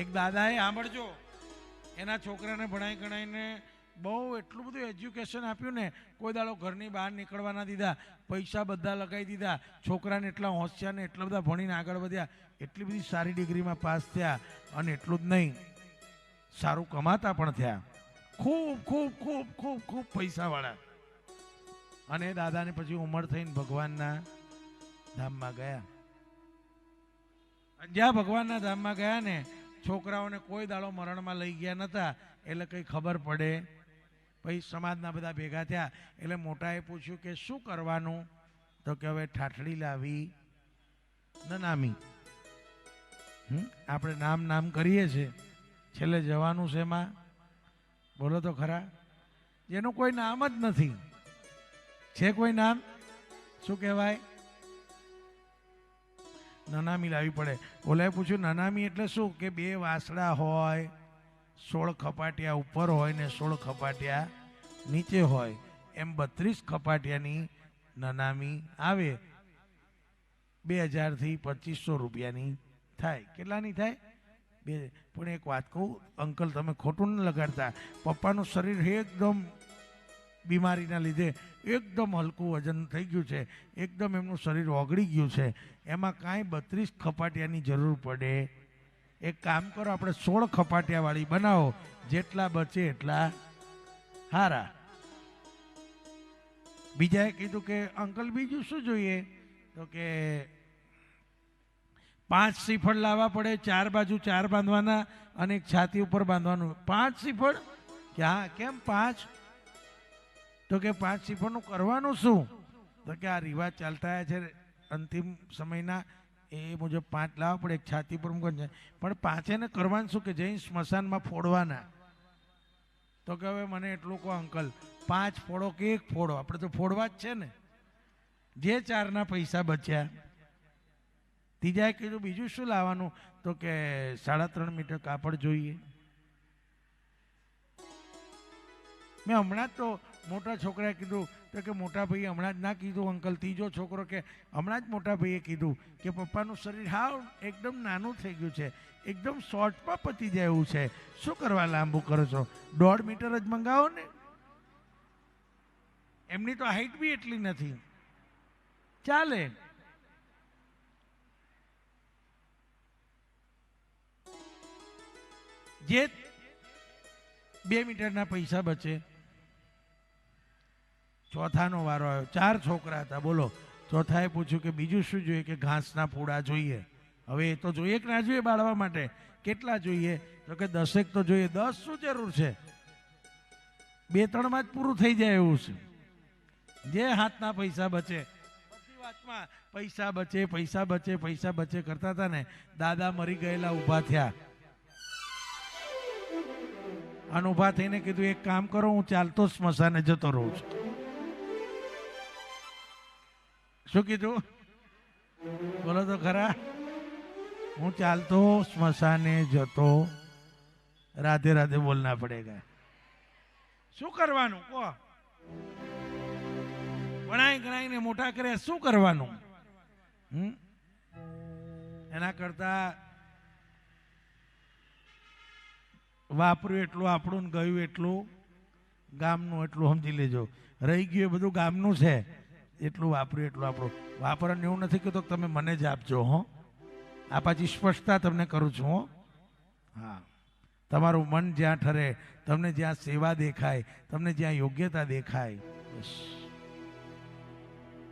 એક દાદાએ સાંભળજો. એના છોકરાને ભણાઈ ગણાઈને બહુ એટલું બધું એજ્યુકેશન આપ્યું ને, કોઈ દાડો ઘરની બહાર નીકળવા ના દીધા, પૈસા બધા લગાવી દીધા, છોકરાને એટલા હોશિયાર ને એટલા બધા ભણીને આગળ વધ્યા, એટલી બધી સારી ડિગ્રીમાં પાસ થયા અને એટલું જ નહીં, સારું કમાતા પણ થયા. ખૂબ ખૂબ ખૂબ ખૂબ ખૂબ પૈસાવાળા. અને દાદાને પછી ઉંમર થઈને ભગવાનના ધામમાં ગયા. જ્યાં ભગવાનના ધામમાં ગયા ને છોકરાઓને કોઈ દાડો મરણમાં લઈ ગયા નહોતા એટલે કંઈ ખબર પડે. પછી સમાજના બધા ભેગા થયા, એટલે મોટાએ પૂછ્યું કે શું કરવાનું? તો કે હવે ઠાઠડી લાવી. નનામી? આપણે નામ નામ કરીએ છીએ. છેલ્લે જવાનું છે એમાં. બોલો તો ખરા. જેનું કોઈ નામ જ નથી. છે કોઈ નામ? શું કહેવાય? નનામી લાવવી પડે. ઓલાએ પૂછ્યું, નનામી એટલે શું? કે બે વાસડા હોય, સોળ ખપાટિયા ઉપર હોય ને સોળ ખપાટિયા નીચે હોય. એમ બત્રીસ ખપાટિયાની નનામી આવે. બે હજારથી પચીસો રૂપિયાની થાય. કેટલાની થાય? બે. પણ એક વાત કહું, અંકલ, તમે ખોટું ન લગાડતા. પપ્પાનું શરીર એકદમ બીમારીના લીધે એકદમ હલકું વજન થઈ ગયું છે. એકદમ એમનું શરીર ઓગળી ગયું છે. એમાં કાંઈ બત્રીસ ખપાટિયાની જરૂર પડે. એક કામ કરો, આપણે સોળ ખપાટિયાવાળી બનાવો. જેટલા બચે એટલા હારા. બીજાએ કીધું કે, અંકલ, બીજું શું જોઈએ? તો કે, પાંચ શ્રીફળ લાવવા પડે, ચાર બાજુ ચાર બાંધવાના અને એક છાતી ઉપર બાંધવાનું. પાંચ શ્રીફળ? કે હા, કેમ પાંચ? તો કે પાંચ સિફરનું કરવાનું શું? તો કે આ રિવાજ ચાલતા છે અંતિમ સમયના, એ મુજબ પાંચ લાવવા પડે એક છાતી પર મૂકવાનું છે. પણ પાંચેને કરવાનું શું કે જઈને સ્મશાનમાં ફોડવાના? તો કે હવે મને એટલું કહો, અંકલ, પાંચ ફોડો કે એક ફોડો? આપણે તો ફોડવા જ છે ને. જે ચારના પૈસા બચ્યા, ત્રીજાએ કીધું, બીજું શું લાવવાનું? તો કે સાડા ત્રણ મીટર કાપડ જોઈએ. મેં હમણાં જ તો મોટા છોકરાએ કીધું, તો કે મોટા ભાઈએ હમણાં જ ના કીધું, અંકલ, ત્રીજો છોકરો કે હમણાં જ મોટા ભાઈએ કીધું કે પપ્પાનું શરીર હાવ એકદમ નાનું થઈ ગયું છે, એકદમ શોર્ટમાં પતી જાય એવું છે. શું કરવા લાંબુ કરો છો? દોઢ મીટર જ મંગાવો ને. એમની તો હાઈટ બી એટલી નથી. ચાલે. જે બે મીટરના પૈસા બચે ચોથાનો વારો આવ્યો. ચાર છોકરા હતા. બોલો. ચોથાએ પૂછ્યું કે બીજું શું જોઈએ કે ઘાસના પૂડા જોઈએ? હવે એ તો જોઈએ કે ના જોઈએ બાળવા માટે? કેટલા જોઈએ? તો કે દસેક તો જોઈએ. દસ શું જરૂર છે? બે ત્રણમાં જ પૂરું થઈ જાય એવું છે. જે હાથના પૈસા બચે. બધી વાતમાં પૈસા બચે પૈસા બચે પૈસા બચે કરતા હતા ને, દાદા મરી ગયેલા ઊભા થયા. અને ઊભા થઈને કીધું, એક કામ કરો, હું ચાલતો સ્મશાને જતો રહું છું. શું કીધું? બોલો તો ખરા. હું ચાલતો સ્મશાને જતો રાધે રાધે બોલના પડેગા. શું કરવાનું? કહો ભણાઈ ગણાઈને મોટા કર્યા, શું કરવાનું? હમ? એના કરતા વાપર્યું એટલું, આપણું ગયું એટલું, ગામનું એટલું, સમજી લેજો. રહી ગયું એ બધું ગામનું છે. એટલું વાપર્યું એટલું આપણું વાપરવાનું એવું નથી કહેતો તમે મને જ આપજો હો. આ પાછી સ્પષ્ટતા તમને કરું છું હો. હા. તમારું મન જ્યાં ઠરે તમને જ્યાં સેવા દેખાય તમને જ્યાં યોગ્યતા દેખાય. બસ.